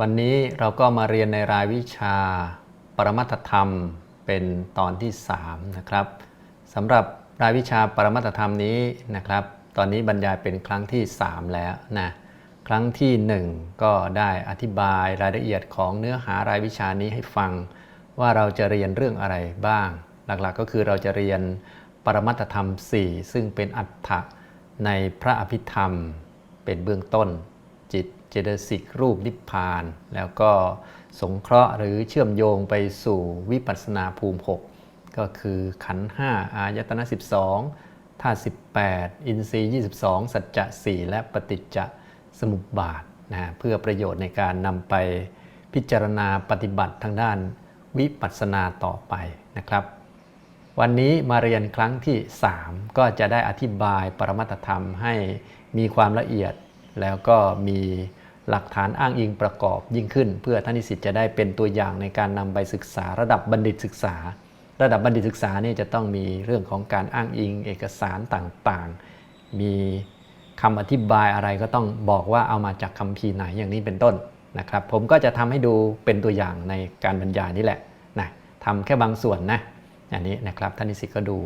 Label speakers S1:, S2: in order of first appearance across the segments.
S1: วันนี้เราก็มาเรียนในรายวิชา ปรมัตธรรมเป็นตอนที่ 3 นะครับสำหรับรายวิชาปรมัตธรรมนี้นะครับ ตอนนี้บรรยายเป็นครั้งที่ 3 แล้วนะครั้งทีหนึ่1 ก็ได้อธิบายรายละเอียดของเนื้อหารายวิชานี้ให้ฟัง ว่าเราจะเรียนเรื่องอะไรบ้าง หลักๆก็คือเราจะเรียนปรมัตธรรม 4 ซึ่งเป็นอัฏฐะในพระอภิธรรมเป็นเบื้องต้น จิตเจตสิกรูปนิพพาน แล้วก็สงเคราะห์หรือเชื่อมโยงไปสู่วิปัสสนาภูมิ 6 ก็คือขันธ์5อายตนะ12ธาตุ18 อินทรีย์ 22 สัจจะ 4 และปฏิจจสมุปบาทนะเพื่อประโยชน์ในการนำไปพิจารณาปฏิบัติทางด้านวิปัสสนาต่อไปนะครับวันนี้มาเรียนครั้งที่ 3 ก็จะได้อธิบายปรมัตธรรมให้มีความละเอียด แล้วก็มีหลักฐานอ้างอิงประกอบยิ่งขึ้น เพื่อท่านนิสิตจะได้เป็นตัวอย่างในการนำไปศึกษาระดับบัณฑิตศึกษา ระดับบัณฑิตศึกษานี่จะต้องมีเรื่องของการอ้างอิง เอกสารต่างๆ มีคำอธิบายอะไรก็ต้องบอกว่าเอามาจากคำพีร์ไหนอย่างนี้เป็นต้นนะครับ ผมก็จะทำให้ดูเป็นตัวอย่างในการบรรยายนี่แหละนะทำแค่บางส่วนนะอันนี้นะครับท่านนิสิตก็ดู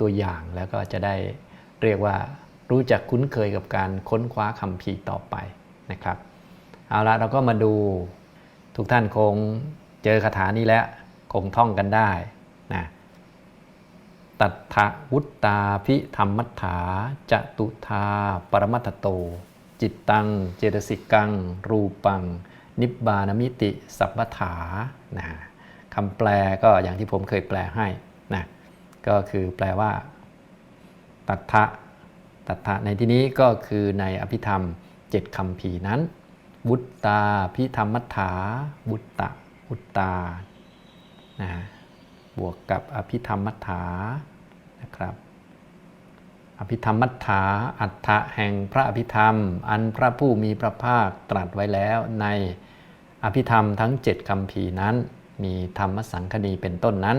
S1: ตัวอย่างแล้วก็จะได้เรียกว่า รู้จักคุ้นเคยกับการค้นคว้าคำพีต่อไปนะครับ เอาละเราก็มาดูทุกท่านคงเจอคาถานี้แล้วคงท่องกันได้นะตัทธวุตตาพิธรรมัฏฐาจตุธาปรมัตถโต จิตตัง เจตสิกัง รูปัง นิบบานมิติ สัพพถานะคำแปลก็อย่างที่ผมเคยแปลให้นะก็คือแปลว่า ตัทธะ ตัทธะในที่นี้ก็คือในอภิธรรมเจ็ดคำพีร์นั้น บุตตาพิธรรมัฏฐา บุตตะบุตตานะบวกกับอภิธรรมัฏฐานะครับ อภิธรรมัฏฐาอัฏฐะแห่งพระอภิธรรม อันพระผู้มีพระภาคตรัสไว้แล้วในอภิธรรมทั้ง 7คำพีร์นั้น มีธรรมสังคณีเป็นต้นนั้น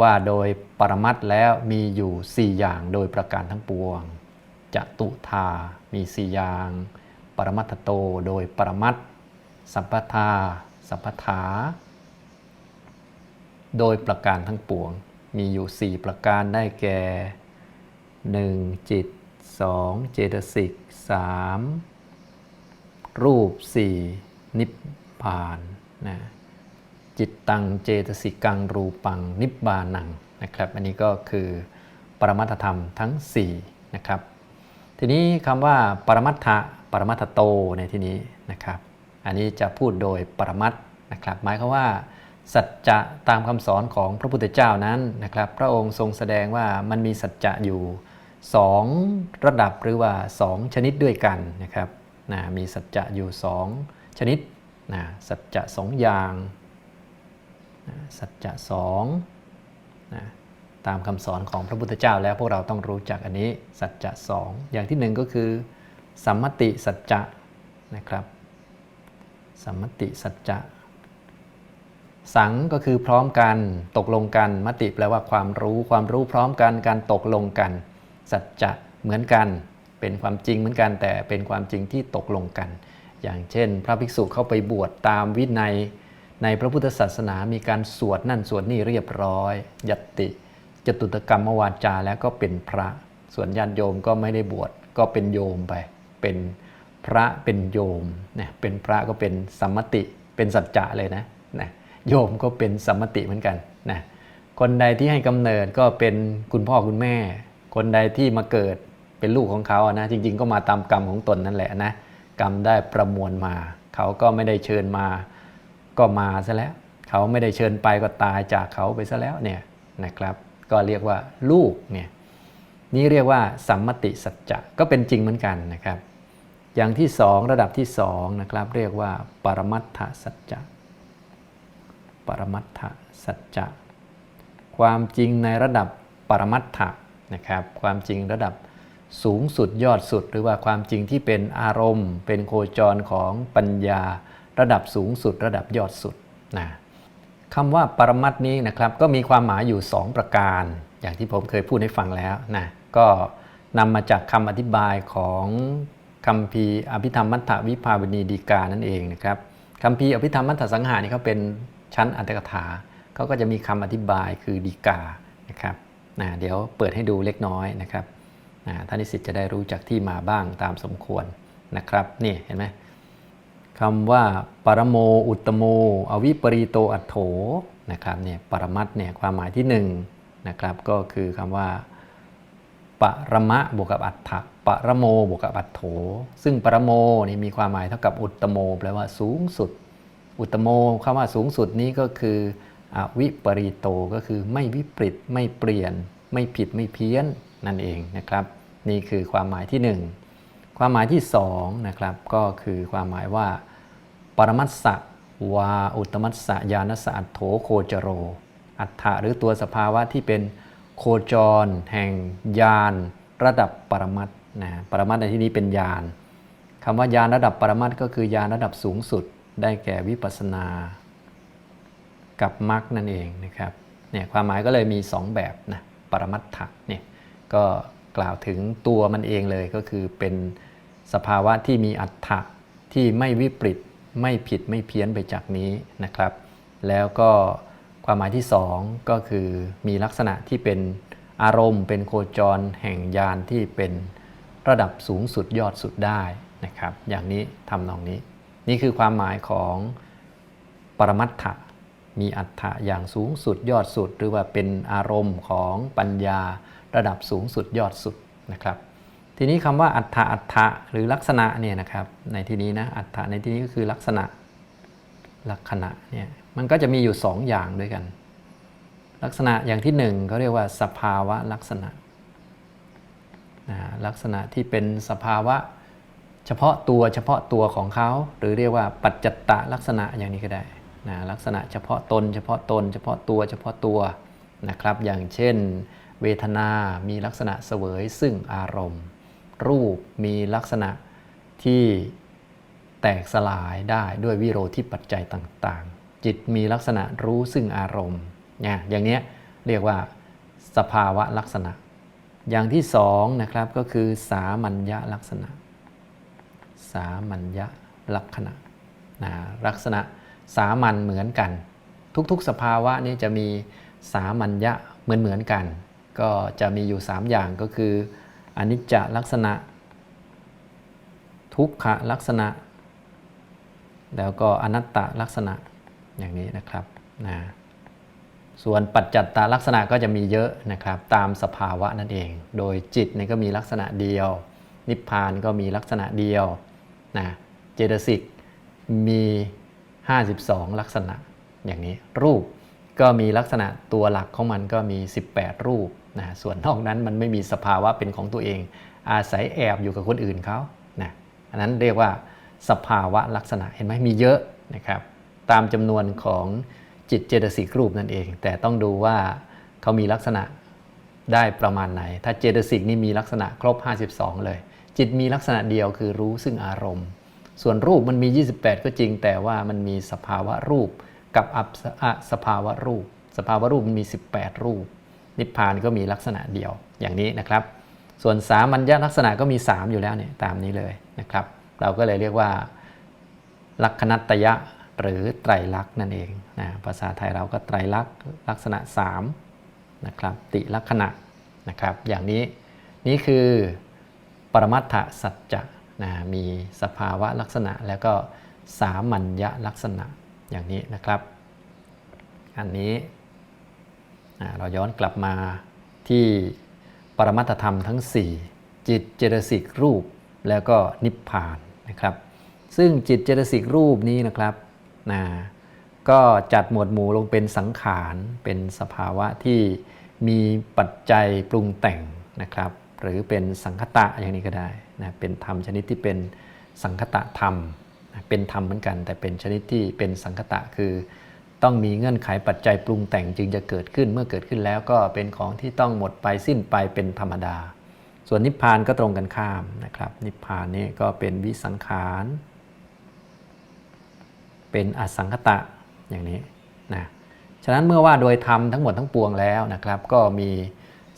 S1: ว่าโดยปรมัตถ์แล้วมีอยู่ 4 อย่างโดยประการทั้งปวง จตุธา มี4อย่าง ปรมัตถโต โดยปรมัตสัพพทา สัพพถา โดยประการทั้งปวง มีอยู่ 4 ประการได้แก่ 1. จิต 2. เจตสิก 3. รูป 4. นิพพานนะจิตตังเจตสิกังรูปังนิบบานังนะครับ อันนี้ก็คือปรมัตถธรรมทั้ง 4 นะครับ ทีนี้คำว่าปรมัตถะปรมัตถโตในที่นี้นะครับ อันนี้จะพูดโดยปรมัตนะครับ หมายความว่า สัจจะตามคำสอนของพระพุทธเจ้านั้นนะครับ พระองค์ทรงแสดงว่ามันมีสัจจะอยู่ 2 ระดับหรือว่า 2 ชนิดด้วยกันนะครับนะมีสัจจะอยู่ 2 ชนิดนะสัจจะสองอย่างนะสัจจะสองนะ ตามคำสอนของพระพุทธเจ้าแล้วพวกเราต้องรู้จักอันนี้สัจจะสองอย่างที่หนึ่งก็คือสัมมติสัจจะนะครับสัมมติสัจจะสังก็คือพร้อมกันตกลงกันมติแปลว่าความรู้ความรู้พร้อมกันการตกลงกัน สัจจะเหมือนกัน เป็นความจริงเหมือนกัน แต่เป็นความจริงที่ตกลงกัน อย่างเช่น พระภิกษุเข้าไปบวชตามวินัยในพระพุทธศาสนามีการสวดนั่นสวดนี่เรียบร้อยยตติ จตุตกรรมวาจาแล้วก็เป็นพระ ส่วนญาติโยมก็ไม่ได้บวชก็เป็นโยมไป เป็นพระเป็นโยมเนี่ยเป็นพระก็เป็นสัมมติเป็นสัจจะเลยนะนะโยมก็เป็นสัมมติเหมือนกันนะคนใดที่ให้กำเนิดก็เป็นคุณพ่อคุณแม่ คนใดที่มาเกิดเป็นลูกของเขาอะนะจริงๆ ก็มาตามกรรมของตนนั่นแหละนะกรรมได้ประมวลมา เขาก็ไม่ได้เชิญมาก็มาซะแล้ว เขาไม่ได้เชิญไปก็ตายจากเขาไปซะแล้วเนี่ยนะครับ ก็เรียกว่าลูกเนี่ยนี่เรียกว่าสัมมติสัจจะก็เป็นจริงเหมือนกันนะครับ อย่างที่สองระดับที่สองนะครับ เรียกว่าปรมัตถสัจจะปรมัตถสัจจะความจริงในระดับปรมัตถะนะครับ ความจริงระดับสูงสุดยอดสุด หรือว่าความจริงที่เป็นอารมณ์ เป็นโคจรของปัญญา ระดับสูงสุด ระดับยอดสุดนะ คำว่าปรมัตนี้นะครับก็มีความหมายอยู่ 2 ประการ อย่างที่ผมเคยพูดให้ฟังแล้วนะก็นำมาจากคำอธิบายของคำพีอภิธรรมมัทธวิภาวณีดีกานั่นเองนะครับคำพีอภิธรรมมัทธสังหารนี่เขาเป็นชั้นอัตถกถาเขาก็จะมีคำอธิบายคือดีกานะครับนะเดี๋ยวเปิดให้ดูเล็กน้อยนะครับนะท่านนิสิตจะได้รู้จักที่มาบ้างตามสมควรนะครับนี่เห็นไหม คำว่าปรโมอุตโม อวิปริโตอัตโถนะครับเนี่ยปรมัตถ์เนี่ยความหมายที่หนึ่งนะครับก็คือคำว่าปรมะบวกกับอัฏฐะปรโมบวกกับอัฏโถ ซึ่งปรโมนี่มีความหมายเท่ากับอุตโมแปลว่าสูงสุด อุตตโมคำว่าสูงสุดนี้ก็คืออวิปริโตก็คือไม่วิปริตไม่เปลี่ยน ไม่ผิดไม่เพี้ยนนั่นเองนะครับ นี่คือความหมายที่หนึ่ง ความหมายที่สองนะครับก็คือความหมายว่า ปรมัสสะวาอุตมัสสะญาณสะอัตโถโคจโร อัฏฐะหรือตัวสภาวะที่เป็นโคจร แห่งญาณระดับปรมัตนะปรมัตในที่นี้เป็นญาณคำว่าญาณระดับปรมัตก็คือญาณระดับสูงสุด ได้แก่วิปัสสนา กับมรรคนั่นเองนะครับเนี่ยความหมายก็เลยมี 2 แบบนะปรมัตถะเนี่ยก็กล่าวถึงตัวมันเองเลยก็คือเป็น สภาวะที่มีอัฏฐะที่ไม่วิปริตไม่ผิดไม่เพี้ยนไปจากนี้นะครับ แล้วก็ความหมายที่ 2 ก็คือมีลักษณะที่เป็นอารมณ์ เป็นโคจรแห่งยานที่เป็นระดับสูงสุดยอดสุดได้นะครับ อย่างนี้ทำนองนี้ นี่คือความหมายของปรมัตถะมีอัฏฐะอย่างสูงสุดยอดสุด หรือว่าเป็นอารมณ์ของปัญญาระดับสูงสุดยอดสุดนะครับ ทีนี้คำว่าอัฏฐะอัฏฐะหรือลักษณะเนี่ยนะครับในที่นี้นะอัฏฐะในที่นี้ก็คือลักษณะลักษณะเนี่ยมันก็จะมีอยู่ 2 อย่างด้วยกัน ลักษณะอย่างที่หนึ่งเขาเรียกว่าสภาวะลักษณะนะลักษณะที่เป็นสภาวะเฉพาะตัวเฉพาะตัวของเขา หรือเรียกว่าปัจจัตตลักษณะอย่างนี้ก็ได้นะลักษณะเฉพาะตน เฉพาะตน เฉพาะตัวเฉพาะตัวนะครับ อย่างเช่น เวทนา มีลักษณะเสวยซึ่งอารมณ์ รูปมีลักษณะที่แตกสลายได้ด้วยวิโรธิปัจจัยต่างๆ จิตมีลักษณะรู้ซึ่งอารมณ์เนี่ยอย่างเนี้ยเรียกว่าสภาวะลักษณะ อย่างที่สองนะครับก็คือสามัญญลักษณะ สามัญญลักษณะนะลักษณะสามัญเหมือนกัน ทุกๆ สภาวะนี้จะมีสามัญญะเหมือนเหมือนกัน ก็จะมีอยู่ 3 อย่างก็คือ อนิจจลักษณะ ทุกขลักษณะ แล้วก็อนัตตลักษณะอย่างนี้นะครับนะส่วนปัจจัตตลักษณะก็จะมีเยอะนะครับตามสภาวะนั่นเอง โดยจิตนี่ก็มีลักษณะเดียว นิพพานก็มีลักษณะเดียวนะเจตสิกมี 52 ลักษณะอย่างนี้รูปก็มีลักษณะตัวหลักของมันก็มี 18 รูป นะส่วนนอกนั้นมันไม่มีสภาวะเป็นของตัวเอง อาศัยแอบอยู่กับคนอื่นเขานะอันนั้นเรียกว่าสภาวะลักษณะเห็นไหมมีเยอะนะครับตามจำนวนของจิตเจตสิกรูปนั่นเอง แต่ต้องดูว่าเขามีลักษณะได้ประมาณไหน ถ้าเจตสิกนี่มีลักษณะครบ 52 เลย จิตมีลักษณะเดียวคือรู้ซึ่งอารมณ์ ส่วนรูปมันมี 28 ก็จริง แต่ว่ามันมีสภาวะรูปกับอัปสภาวะรูป สภาวะรูปมันมี 18 รูป นิพพานก็มีลักษณะเดียวอย่างนี้นะครับ ส่วนสามัญญลักษณะก็มี 3 อยู่แล้วเนี่ยตามนี้เลยนะครับ เราก็เลยเรียกว่า ลักขณัตยะหรือไตรลักษณ์นั่นเองนะภาษาไทยเราก็ไตรลักษณ์ลักษณะ3นะครับติลักษณะนะครับ อย่างนี้นี่คือปรมัตถสัจจะนะมีสภาวะลักษณะแล้วก็สามัญญลักษณะอย่างนี้นะครับ อันนี้ เราย้อนกลับมาที่ปรมัตธรรมทั้ง 4 จิตเจตสิกรูปแล้วก็นิพพานนะครับ ซึ่งจิตเจตสิกรูปนี้นะครับนะก็จัดหมวดหมู่ลงเป็นสังขารเป็นสภาวะที่มีปัจจัยปรุงแต่งนะครับ หรือเป็นสังคตะอย่างนี้ก็ได้นะเป็นธรรมชนิดที่เป็นสังคตะธรรม เป็นธรรมเหมือนกัน แต่เป็นชนิดที่เป็นสังคตะคือ ต้องมีเงื่อนไขปัจจัยปรุงแต่งจึงจะเกิดขึ้น เมื่อเกิดขึ้นแล้วก็เป็นของที่ต้องหมดไปสิ้นไปเป็นธรรมดา ส่วนนิพพานก็ตรงกันข้ามนะครับ นิพพานนี่ก็เป็นวิสังขาร เป็นอสังคตะอย่างนี้นะฉะนั้นเมื่อว่าโดยธรรมทั้งหมดทั้งปวงแล้วนะครับ ก็มี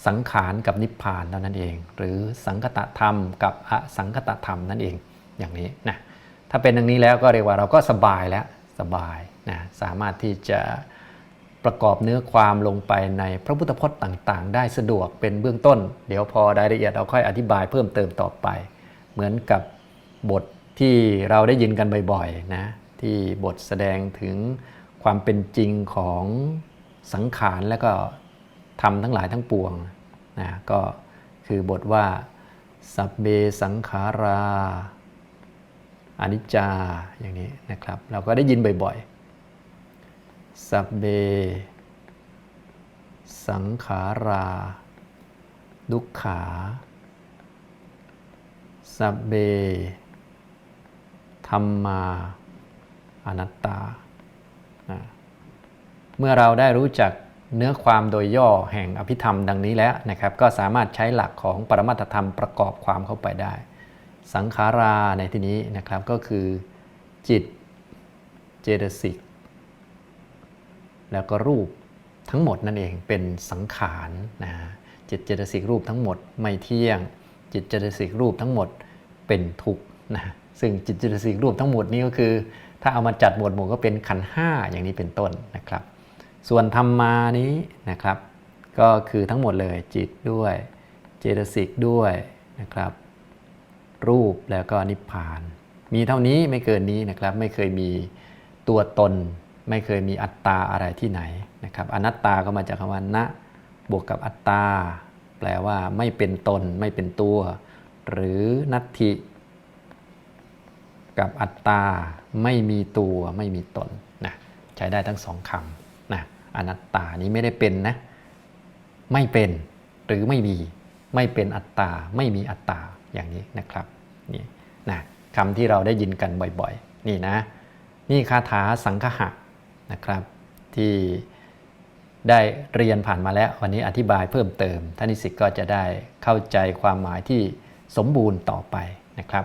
S1: สังขารกับนิพพานเท่านั้นเอง หรือสังคตะธรรมกับอสังคตะธรรมนั่นเองอย่างนี้นะถ้าเป็นดังนี้แล้วก็เรียกว่าเราก็สบายแล้วสบาย นะสามารถที่จะประกอบเนื้อความลงไปในพระพุทธพจน์ต่างๆ ได้สะดวกเป็นเบื้องต้น เดี๋ยวพอรายละเอียดเราค่อยอธิบายเพิ่มเติมต่อไป เหมือนกับบทที่เราได้ยินกันบ่อยๆนะที่บทแสดงถึงความเป็นจริงของสังขารและก็ทำทั้งหลายทั้งปวงนะก็คือบทว่า สัพเบสังขาราอนิจจาอย่างนี้นะครับ เราก็ได้ยินบ่อยๆ สัพเบ สังขารา ดุขขา สัพเบ ธรรมาอนัตตา เมื่อเราได้รู้จักเนื้อความโดยย่อแห่งอภิธรรมดังนี้แล้วนะครับ ก็สามารถใช้หลักของปรมัตธรรมประกอบความเข้าไปได้ สังขาราในที่นี้นะครับก็คือจิตเจตสิก แล้วก็รูปทั้งหมดนั่นเองเป็นสังขารนะจิตเจตสิกรูปทั้งหมดไม่เที่ยง จิตเจตสิกรูปทั้งหมดเป็นทุกข์นะซึ่งจิตเจตสิกรูปทั้งหมดนี้ก็คือ ถ้าเอามาจัดหมวดหมู่ก็เป็นขันห้าอย่างนี้เป็นต้นนะครับ ส่วนธรรมานี้นะครับ ก็คือทั้งหมดเลยจิตด้วยเจตสิกด้วยนะครับ รูปแล้วก็นิพพาน มีเท่านี้ไม่เกินนี้นะครับไม่เคยมีตัวตน ไม่เคยมีอัตตาอะไรที่ไหนนะครับอนัตตาก็มาจากคำว่านะบวกกับอัตตาแปลว่าไม่เป็นตนไม่เป็นตัว หรือนัตถิกับอัตตาไม่มีตัวไม่มีตนนะใช้ได้ทั้งสองคำนะอนัตตานี้ไม่ได้เป็นนะไม่เป็นหรือไม่มีไม่เป็นอัตตาไม่มีอัตตาอย่างนี้นะครับนี่นะคำที่เราได้ยินกันบ่อยๆ นี่นะ นี่คาถาสังคหะ นะครับ ที่ได้เรียนผ่านมาแล้ว วันนี้อธิบายเพิ่มเติมท่านนิสิตก็จะได้เข้าใจความหมายที่สมบูรณ์ต่อไปนะครับ